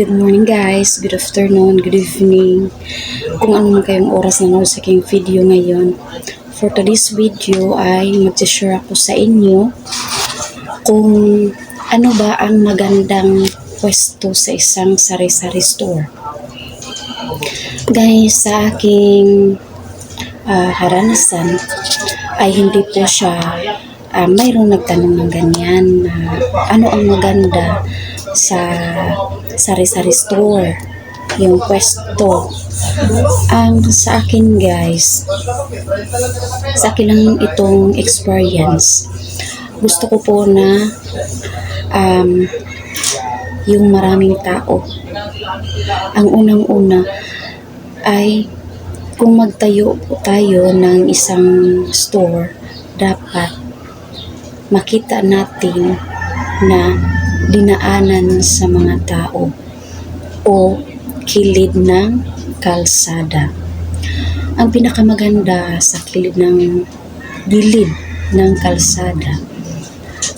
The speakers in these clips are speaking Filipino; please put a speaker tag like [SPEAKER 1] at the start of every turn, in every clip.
[SPEAKER 1] Good morning guys, good afternoon, good evening. Kung ano man kayong oras na nanood sa aking video ngayon. For today's video ay mag-share ako sa inyo kung ano ba ang magandang pwesto sa isang sari-sari store. Guys, sa aking ah, haranasan ay hindi po siya ah, mayroong nagtanong ng ganyan na ano ang maganda sa sari-sari store yung pwesto? Ang sa akin guys sa akin lang itong experience. Gusto ko po na um, yung maraming tao. Ang unang-una ay kung magtayo po tayo ng isang store dapat makita natin na dinaanan sa mga tao o kilid ng kalsada. Ang pinakamaganda sa kilid ng gilid ng kalsada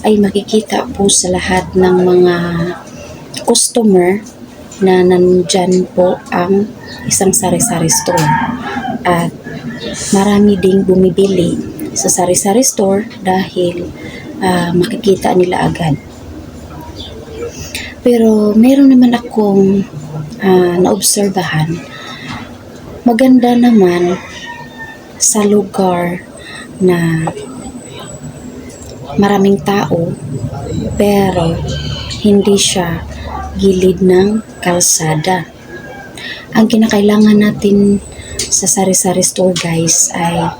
[SPEAKER 1] ay makikita po sa lahat ng mga customer na nandyan po ang isang sari-sari store. At marami ding bumibili sa sari-sari store dahil ah, makikita nila agad. Pero meron naman akong ah, naobserbahan. Maganda naman sa lugar na maraming tao pero hindi siya gilid ng kalsada. Ang kinakailangan natin sa sari-sari store guys ay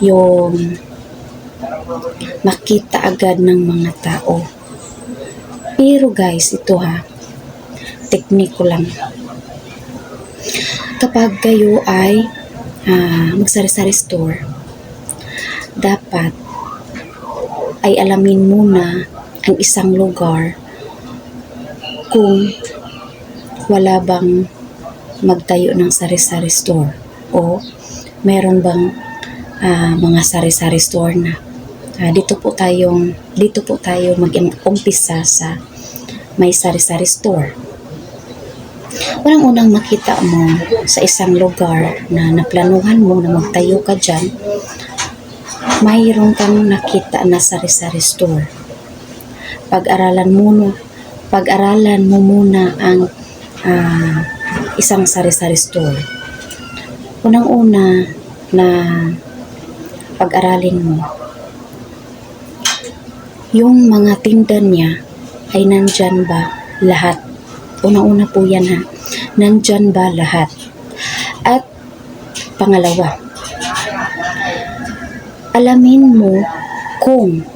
[SPEAKER 1] yung makita agad ng mga tao. Pero guys, ito ha, tekniko lang. Kapag kayo ay ah, magsari-sari store, dapat ay alamin muna ang isang lugar kung wala bang magtayo ng sari-sari store o meron bang ah, mga sari-sari store na. Ah, dito po tayong dito po tayo mag-umpisa sa may sari-sari store. Unang-unang makita mo sa isang lugar na naplanuhan mo na magtayo ka dyan, mayroon kang nakita na sari-sari store. Pag-aralan mo, pag-aralan mo muna ang ah, isang sari-sari store. Unang-una na pag-aralin mo, yung mga tinda niya ay nandyan ba lahat? Unang-una po yan ha. Nandyan ba lahat? At pangalawa, alamin mo kung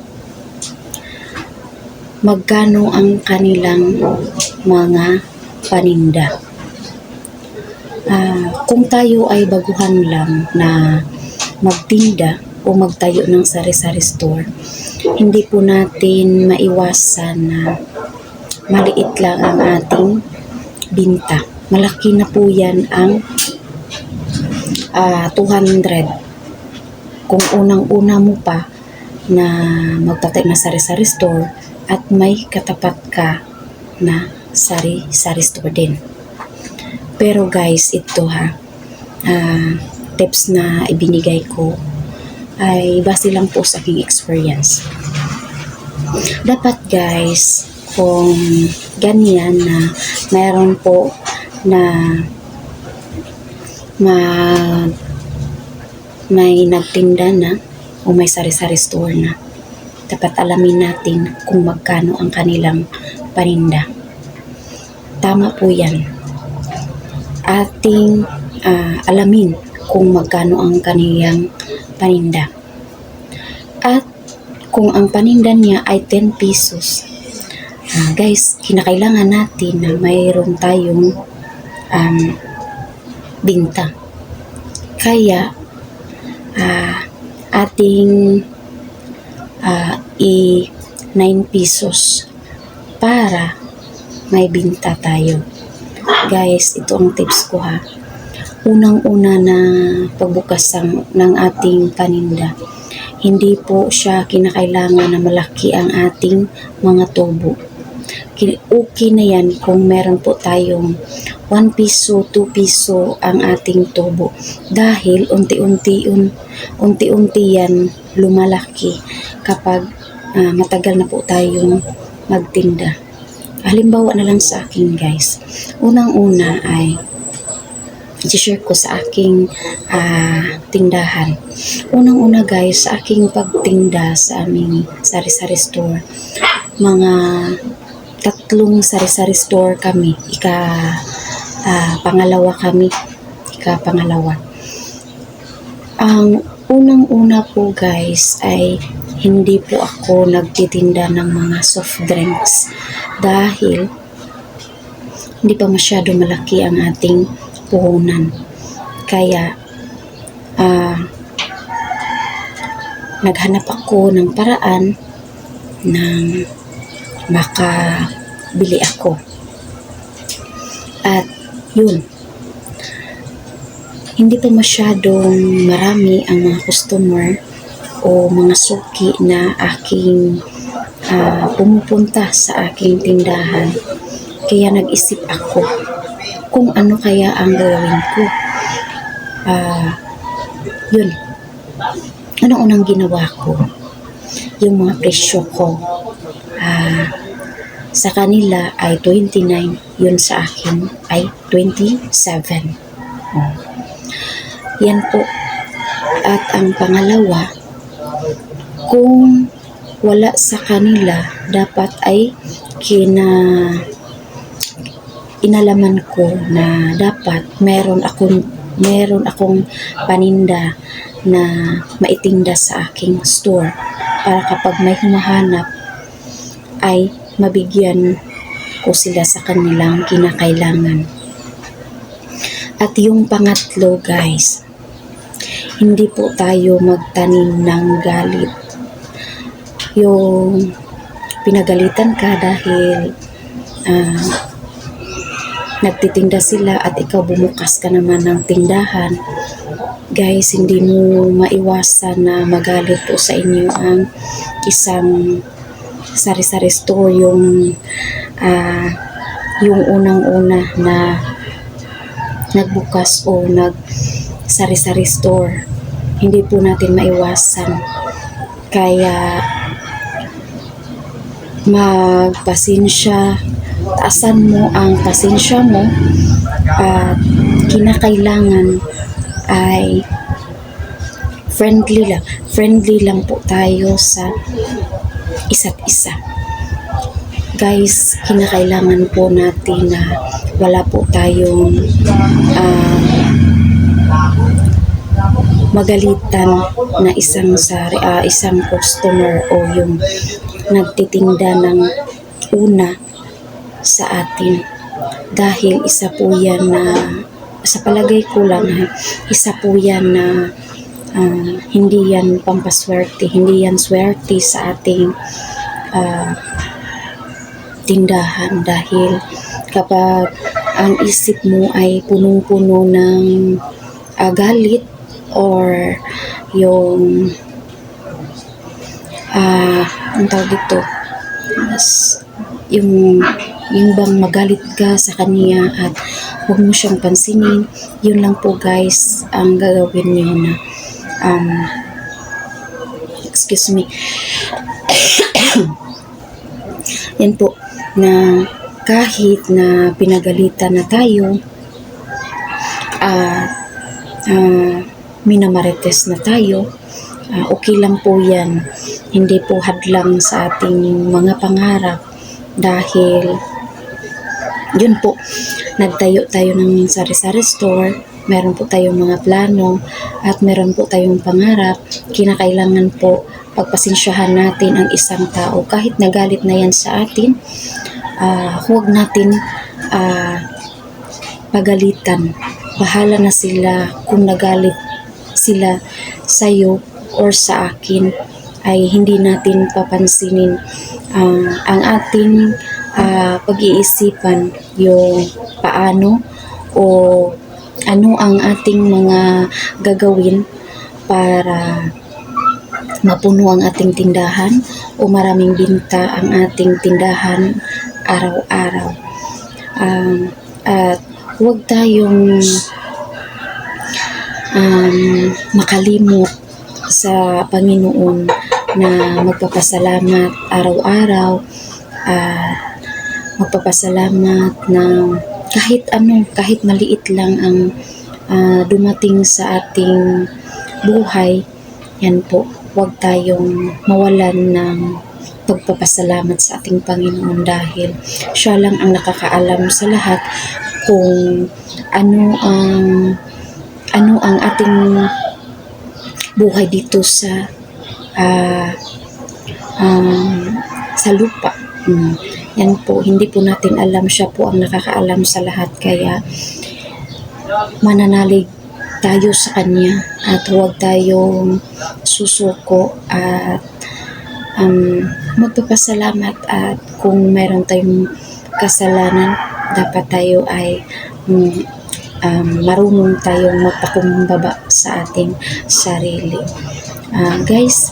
[SPEAKER 1] magkano ang kanilang mga paninda. Ah, kung tayo ay baguhan lang na magtinda o magtayo ng sari-sari store, hindi po natin maiwasan na maliit lang ang ating binta. Malaki na po yan ang ah, 200. Kung unang-una mo pa na magtatayo ng sari-sari store at may katapat ka na sari-sari store din. Pero guys, ito ha, ah, tips na ibinigay ko ay base lang po sa aking experience. Dapat guys, kung ganyan na mayroon po na ma may nagtinda na o may sari-sari store na dapat alamin natin kung magkano ang kanilang paninda. Tama po yan. Ating ah, alamin kung magkano ang kanilang paninda. At kung ang paninda niya ay 10 pesos, ah, guys, kinakailangan natin na mayroon tayong um, binta. Kaya, ah, ating ah, i 9 pesos para may binta tayo. Guys, ito ang tips ko ha. Unang-una na pagbukas ng, ng ating paninda, hindi po siya kinakailangan na malaki ang ating mga tubo. okay na yan kung meron po tayong 1 piso, 2 piso ang ating tubo. Dahil unti-unti un, unti-unti yan lumalaki kapag ah, matagal na po tayong magtinda. Halimbawa na lang sa akin guys. Unang-una ay i-share ko sa aking ah, tindahan. Unang-una guys, sa aking pagtinda sa aming sari-sari store, mga tatlong sari-sari store kami. Ika ah, pangalawa kami. Ika pangalawa. Ang unang-una po guys ay hindi po ako nagtitinda ng mga soft drinks dahil hindi pa masyado malaki ang ating puhunan. Kaya ah naghanap ako ng paraan ng makabili ako. At yun, hindi pa masyadong marami ang mga customer o mga suki na aking ah, pumupunta sa aking tindahan. Kaya nag-isip ako kung ano kaya ang gagawin ko. Ah, yun. Anong unang ginawa ko? Yung mga presyo ko. Ah, sa kanila ay 29, yun sa akin ay 27. Oh. Yan po. At ang pangalawa, kung wala sa kanila, dapat ay kina inalaman ko na dapat meron akong meron akong paninda na maitinda sa aking store para kapag may humahanap ay mabigyan ko sila sa kanilang kinakailangan. At yung pangatlo guys, hindi po tayo magtanim ng galit. Yung pinagalitan ka dahil ah, nagtitinda sila at ikaw bumukas ka naman ng tindahan, guys, hindi mo maiwasan na magalit po sa inyo ang isang sari-sari store yung ah, yung unang-una na nagbukas o nag sari-sari store. Hindi po natin maiwasan. Kaya magpasensya, taasan mo ang pasensya mo at kinakailangan ay friendly lang. Friendly lang po tayo sa isa't isa. Guys, kinakailangan po natin na wala po tayong ah, magalitan na isang sari, ah, isang customer o yung nagtitinda ng una sa atin. Dahil isa po yan na sa palagay ko lang isa po yan na ah, hindi yan pampaswerte hindi yan swerte sa ating ah, tindahan. Dahil kapag ang isip mo ay punong-puno ng ah, galit or yung ah ang tawag dito? Yung yung bang magalit ka sa kanya at huwag mo siyang pansinin? Yun lang po guys ang gagawin niyo na um, excuse me. Yan po na kahit na pinagalitan na tayo at ah, minamarites na tayo ah, okay lang po yan. Hindi po hadlang sa ating mga pangarap dahil yun po. Nagtayo tayo ng sari-sari store. Meron po tayong mga plano at meron po tayong pangarap. Kinakailangan po pagpasensyahan natin ang isang tao. Kahit nagalit na yan sa atin ah, huwag natin ah, pagalitan. Bahala na sila kung nagalit sila sa'yo or sa akin. Ay hindi natin papansinin ah, ang ating ah, pag-iisipan yung paano o ano ang ating mga gagawin para mapuno ang ating tindahan o maraming binta ang ating tindahan araw-araw. Um, at huwag tayong um, makalimot sa Panginoon na magpapasalamat araw-araw, ah, magpapasalamat na kahit ano, kahit maliit lang ang ah, dumating sa ating buhay, yan po, huwag tayong mawalan ng pagpapasalamat sa ating Panginoon dahil siya lang ang nakakaalam sa lahat kung ano ang ano ang ating buhay dito sa ah, um, sa lupa. Mm. Yan po, hindi po natin alam. Siya po ang nakakaalam sa lahat. Kaya mananalig tayo sa Kanya at huwag tayong susuko at um, magpapasalamat at kung meron tayong kasalanan, dapat tayo ay mm, um, marunong tayong magpakumbaba sa ating sarili. Ah, guys,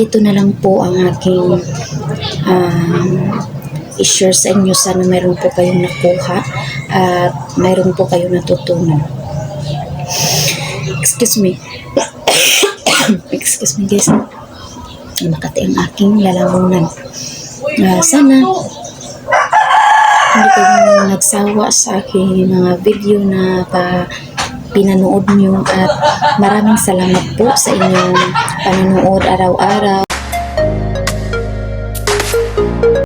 [SPEAKER 1] dito na lang po ang aking um, i-share sa inyo. Sana mayroon po kayong nakuha at mayroon po kayong natutunan. Excuse me. Excuse me guys. Makati ang aking lalamunan. Ah, sana hindi kayo nagsawa sa aking mga video na pa pinanood nyo at maraming salamat po sa inyong panonood araw-araw.